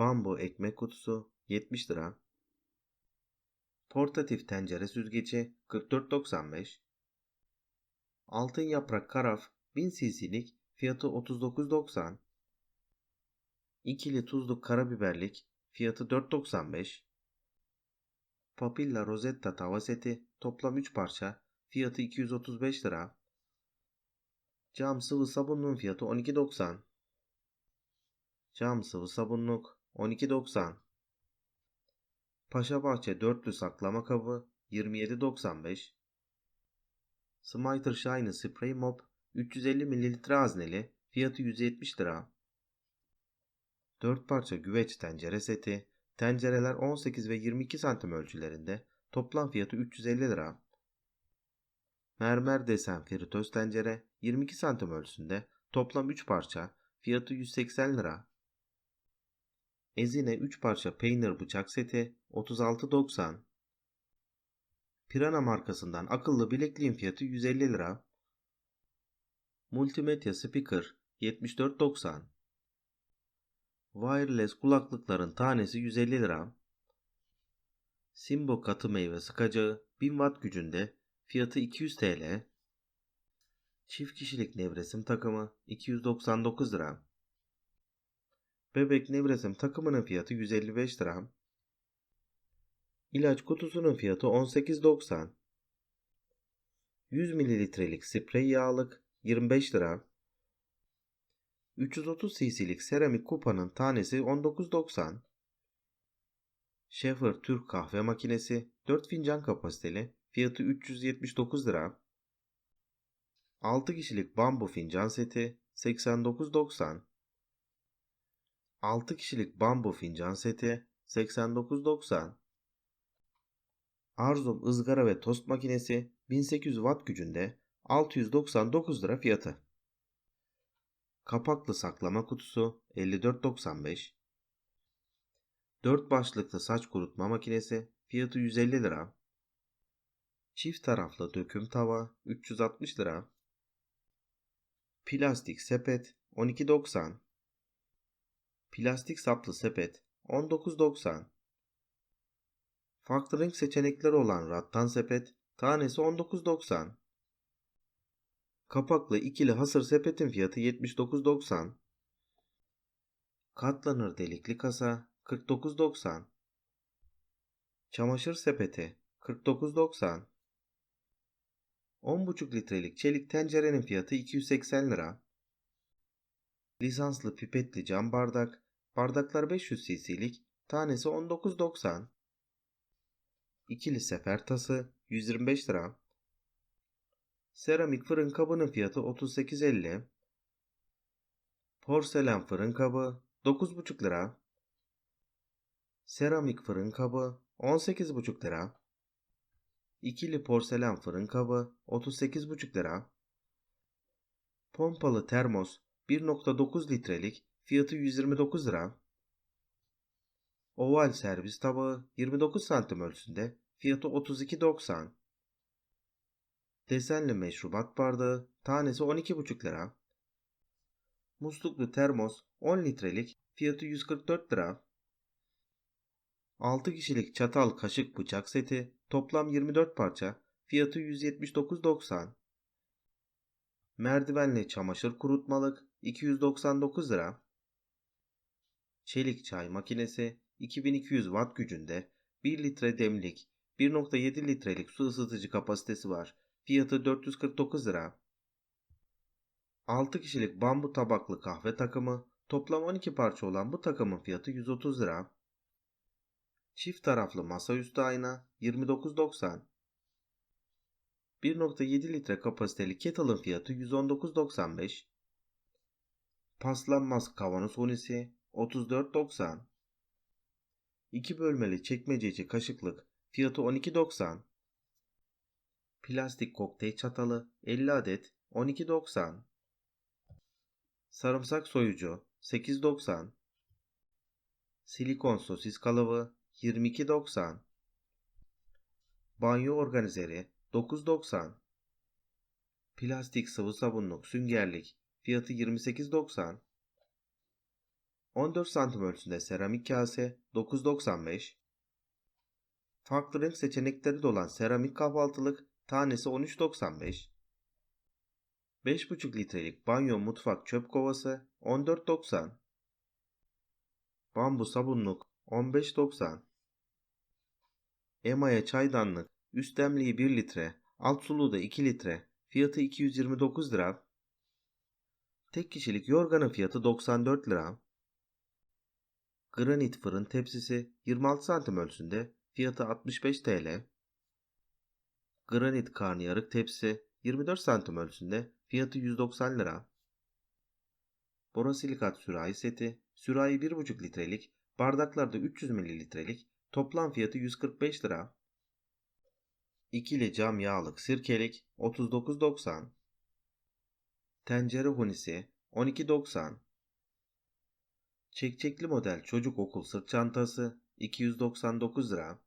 Bambu ekmek kutusu 70 lira. Portatif tencere süzgeci 44.95. Altın yaprak karaf 1000 cc'lik fiyatı 39.90. İkili tuzlu karabiberlik fiyatı 4.95. Papilla Rosetta tava seti toplam 3 parça fiyatı 235 lira. Cam sıvı sabunluğun fiyatı 12.90. Cam sıvı sabunluk 12.90. Paşabahçe dörtlü saklama kabı 27.95. Smiter Shine Spray Mop 350 ml hazneli fiyatı 170 lira. 4 parça güveç tencere seti, tencereler 18 ve 22 santim ölçülerinde toplam fiyatı 350 lira. Mermer desen fritöz tencere 22 santim ölçüsünde toplam 3 parça fiyatı 180 lira. Ezine 3 parça peynir bıçak seti 36.90. Pirana markasından akıllı bilekliğin fiyatı 150 lira. Multimedya speaker 74.90. Wireless kulaklıkların tanesi 150 lira. Simbo katı meyve sıkacağı 1000 watt gücünde fiyatı 200 TL. Çift kişilik nevresim takımı 299 lira. Bebek nevresim takımının fiyatı 155 lira. İlaç kutusunun fiyatı 18.90. 100 mililitrelik sprey yağlık 25 lira. 330 cc'lik seramik kupanın tanesi 19.90. Schaefer Türk kahve makinesi 4 fincan kapasiteli fiyatı 379 lira. 6 kişilik bambu fincan seti 89.90. 6 kişilik bambu fincan seti 89.90. Arzum ızgara ve tost makinesi 1800 watt gücünde 699 lira fiyatı. Kapaklı saklama kutusu 54.95. 4 başlıklı saç kurutma makinesi fiyatı 150 lira. Çift taraflı döküm tava 360 lira. Plastik sepet 12.90. Plastik saplı sepet 19.90. Farklı renk seçenekleri olan rattan sepet tanesi 19.90. Kapaklı ikili hasır sepetin fiyatı 79.90. Katlanır delikli kasa 49.90. Çamaşır sepeti 49.90. 10,5 litrelik çelik tencerenin fiyatı 280 lira. Lisanslı pipetli cam bardak, bardaklar 500 cc'lik, tanesi 19.90. İkili sefer tası 125 lira. Seramik fırın kabının fiyatı 38.50. Porselen fırın kabı 9,5 lira. Seramik fırın kabı 18,5 lira. İkili porselen fırın kabı 38,5 lira. Pompalı termos 1.9 litrelik fiyatı 129 lira. Oval servis tabağı 29 santim ölçüsünde fiyatı 32.90. Desenli meşrubat bardağı tanesi 12,5 lira. Musluklu termos 10 litrelik fiyatı 144 lira. 6 kişilik çatal kaşık bıçak seti toplam 24 parça fiyatı 179.90. Merdivenli çamaşır kurutmalık 299 lira. Çelik çay makinesi 2200 watt gücünde 1 litre demlik 1.7 litrelik su ısıtıcı kapasitesi var. Fiyatı 449 lira. 6 kişilik bambu tabaklı kahve takımı toplam 12 parça olan bu takımın fiyatı 130 lira. Çift taraflı masaüstü ayna 29.90. 1.7 litre kapasiteli kettle'ın fiyatı 119.95. Paslanmaz kavanoz hunisi 34.90. 2 bölmeli çekmececi kaşıklık fiyatı 12.90. Plastik kokteyl çatalı 50 adet 12.90. Sarımsak soyucu 8.90. Silikon sosis kalıbı 22.90. Banyo organizeri 9.90. Plastik sıvı sabunluk süngerlik. Fiyatı 28.90. 14 santim ölçüsünde seramik kase 9.95 Farklı renk seçenekleri de olan seramik kahvaltılık tanesi 13.95 5,5 litrelik banyo mutfak çöp kovası 14.90 Bambu sabunluk 15.90 Emaya çaydanlık üst demliği 1 litre alt suluğu da 2 litre. Fiyatı 229 lira. Tek kişilik yorganın fiyatı 94 lira. Granit fırın tepsisi 26 santim ölçüsünde fiyatı 65 TL Granit karnıyarık tepsi 24 santim ölçüsünde fiyatı 190 lira. Borosilikat sürahi seti sürahi 1,5 litrelik bardaklarda 300 mililitrelik toplam fiyatı 145 lira İkili cam yağlık sirkelik 39.90 Tencere hunisi 12.90 Çekçekli model çocuk okul sırt çantası 299 lira